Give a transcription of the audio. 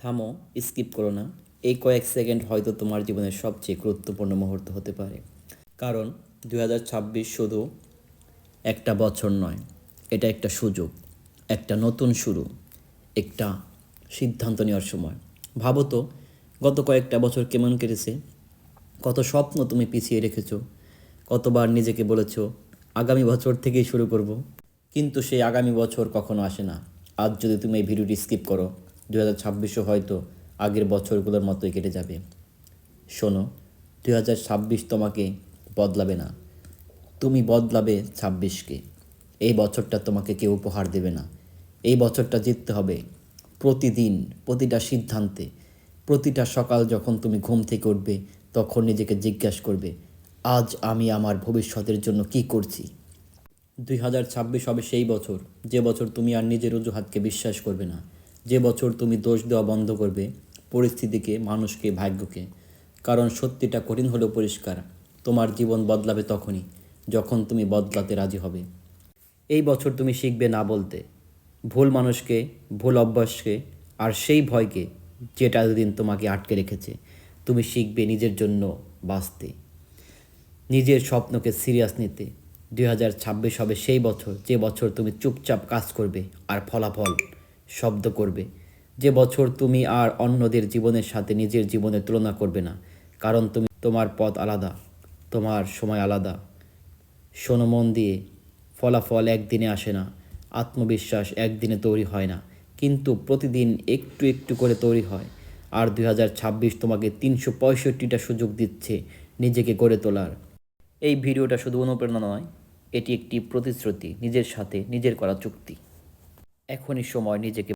থামো, স্কিপ করো না। এই কয়েক সেকেন্ড হয়তো তোমার জীবনের সবচেয়ে গুরুত্বপূর্ণ মুহূর্ত হতে পারে। কারণ দু হাজার ছাব্বিশ শুধু একটা বছর নয়, এটা একটা সুযোগ, একটা নতুন শুরু, একটা সিদ্ধান্ত নেওয়ার সময়। ভাবো তো, গত কয়েকটা বছর কেমন কেটেছে? কত স্বপ্ন তুমি পিছিয়ে রেখেছো? কতবার নিজেকে বলেছ, আগামী বছর থেকেই শুরু করব। কিন্তু সেই আগামী বছর কখনো আসে না। আজ যদি তুমি এই ভিডিওটি স্কিপ করো দু হাজার ছাব্বিশও হয়তো আগের বছরগুলোর মতোই কেটে যাবে। শোনো দু হাজার ছাব্বিশ তোমাকে বদলাবে না। তুমি বদলাবে ছাব্বিশকে। এই বছরটা তোমাকে কেউ উপহার দেবে না। এই বছরটা জিততে হবে প্রতিদিন, প্রতিটা সিদ্ধান্তে। প্রতিটা সকাল যখন তুমি ঘুম থেকে উঠবে, তখন নিজেকে জিজ্ঞাসা করবে, আজ আমি আমার ভবিষ্যতের জন্য কি করছি? দুই হাজার ছাব্বিশ হবে সেই বছর, যে বছর তুমি আর নিজের অজুহাতকে বিশ্বাস করবে না। যে বছর তুমি দোষ দেওয়া বন্ধ করবে, পরিস্থিতিকে, মানুষকে, ভাগ্যকে। কারণ সত্যিটা কঠিন হলেও পরিষ্কার। তোমার জীবন বদলাবে তখনই, যখন তুমি বদলাতে রাজি হবে। এই বছর তুমি শিখবে না বলতে। ভুল মানুষকে, ভুল অভ্যাসকে, আর সেই ভয়কে, যেটা এতদিন তোমাকে আটকে রেখেছে, তুমি শিখবে নিজের জন্য বাঁচতে। নিজের স্বপ্নকে সিরিয়াস নিতে। দুই হাজার ছাব্বিশ হবে সেই বছর, যে বছর তুমি চুপচাপ কাজ করবে, আর ফলাফল শব্দ করবে। যে বছর তুমি আর অন্যদের জীবনের সাথে নিজের জীবনের তুলনা করবে না, কারণ তুমি, তোমার পথ আলাদা, তোমার সময় আলাদা। শোনো মন দিয়ে, ফলাফল একদিনে আসে না, আত্মবিশ্বাস একদিনে তৈরি হয় না, কিন্তু প্রতিদিন একটু একটু করে তৈরি হয়। আর দুই হাজার ছাব্বিশ তোমাকে তিনশো পঁয়ষট্টিটা সুযোগ দিচ্ছে নিজেকে গড়ে তোলার। এই ভিডিওটা শুধু অনুপ্রেরণা নয়, এটি একটি প্রতিশ্রুতি, নিজের সাথে নিজের করা চুক্তি। এখনই সময় নিজেকে